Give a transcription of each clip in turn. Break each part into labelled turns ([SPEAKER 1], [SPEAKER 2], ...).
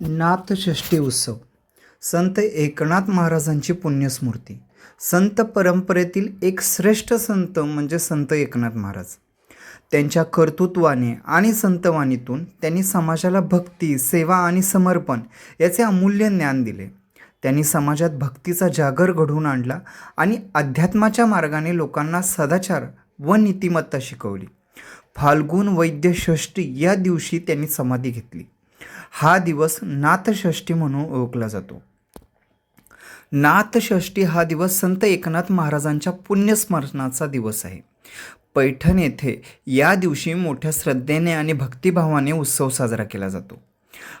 [SPEAKER 1] नाथषष्ठी उत्सव. संत एकनाथ महाराजांची पुण्यस्मृती. संत परंपरेतील एक श्रेष्ठ संत म्हणजे संत एकनाथ महाराज. त्यांच्या कर्तृत्वाने आणि संतवाणीतून त्यांनी समाजाला भक्ती सेवा आणि समर्पण याचे अमूल्य ज्ञान दिले. त्यांनी समाजात भक्तीचा जागर घडवून आणला आणि अध्यात्माच्या मार्गाने लोकांना सदाचार व नीतिमत्ता शिकवली. फाल्गुन वैद्य षष्ठी या दिवशी त्यांनी समाधी घेतली. हा दिवस नाथषष्ठी म्हणून ओळखला जातो. नाथषष्ठी हा दिवस संत एकनाथ महाराजांच्या पुण्यस्मरणाचा दिवस आहे. पैठण येथे या दिवशी मोठ्या श्रद्धेने आणि भक्तिभावाने उत्सव साजरा केला जातो.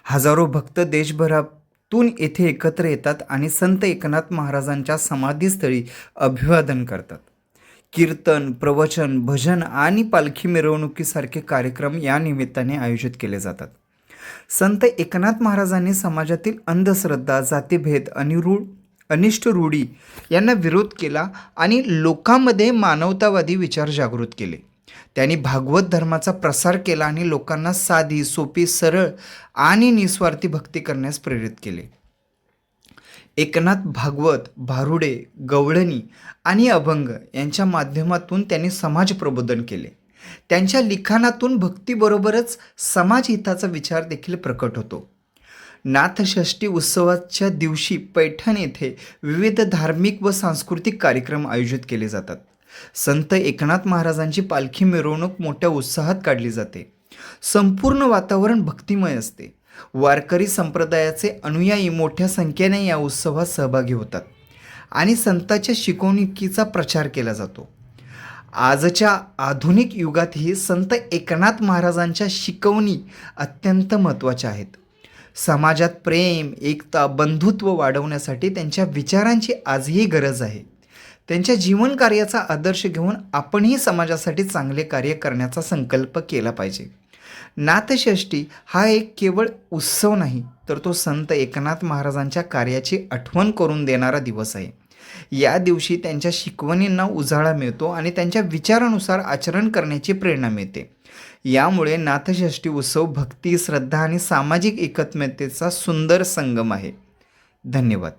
[SPEAKER 1] हजारो भक्त देशभरातून येथे एकत्र येतात आणि संत एकनाथ महाराजांच्या समाधीस्थळी अभिवादन करतात. कीर्तन प्रवचन भजन आणि पालखी मिरवणुकीसारखे कार्यक्रम या निमित्ताने आयोजित केले जातात. संत एकनाथ महाराजांनी समाजातील अंधश्रद्धा जातीभेद अनिरूढ अनिष्ट रूढी यांना विरोध केला आणि लोकांमध्ये मानवतावादी विचार जागृत केले. त्यांनी भागवत धर्माचा प्रसार केला आणि लोकांना साधी सोपी सरळ आणि निस्वार्थी भक्ती करण्यास प्रेरित केले. एकनाथ भागवत भारुडे गवळणी आणि अभंग यांच्या माध्यमातून त्यांनी समाज प्रबोधन केले. त्यांच्या लिखाणातून भक्तीबरोबरच समाजहिताचा विचार देखील प्रकट होतो. नाथषष्ठी उत्सवाच्या दिवशी पैठण येथे विविध धार्मिक व सांस्कृतिक कार्यक्रम आयोजित केले जातात. संत एकनाथ महाराजांची पालखी मिरवणूक मोठ्या उत्साहात काढली जाते. संपूर्ण वातावरण भक्तिमय असते. वारकरी संप्रदायाचे अनुयायी मोठ्या संख्येने या उत्सवात सहभागी होतात आणि संतांच्या शिकवणुकीचा प्रचार केला जातो. आजच्या आधुनिक युगातही संत एकनाथ महाराजांच्या शिकवणी अत्यंत महत्त्वाच्या आहेत. समाजात प्रेम एकता बंधुत्व वाढवण्यासाठी त्यांच्या विचारांची आजही गरज आहे. त्यांच्या जीवन कार्याचा आदर्श घेऊन आपणही समाजासाठी चांगले कार्य करण्याचा संकल्प केला पाहिजे. नाथषष्ठी हा एक केवळ उत्सव नाही तर तो संत एकनाथ महाराजांच्या कार्याची आठवण करून देणारा दिवस आहे. या दिवशी त्यांच्या शिकवणींना उजाळा मिळतो आणि त्यांच्या विचारानुसार आचरण करण्याची प्रेरणा मिळते. यामुळे नाथषष्ठी उत्सव भक्ती श्रद्धा आणि सामाजिक एकात्मतेचा सुंदर संगम आहे. धन्यवाद.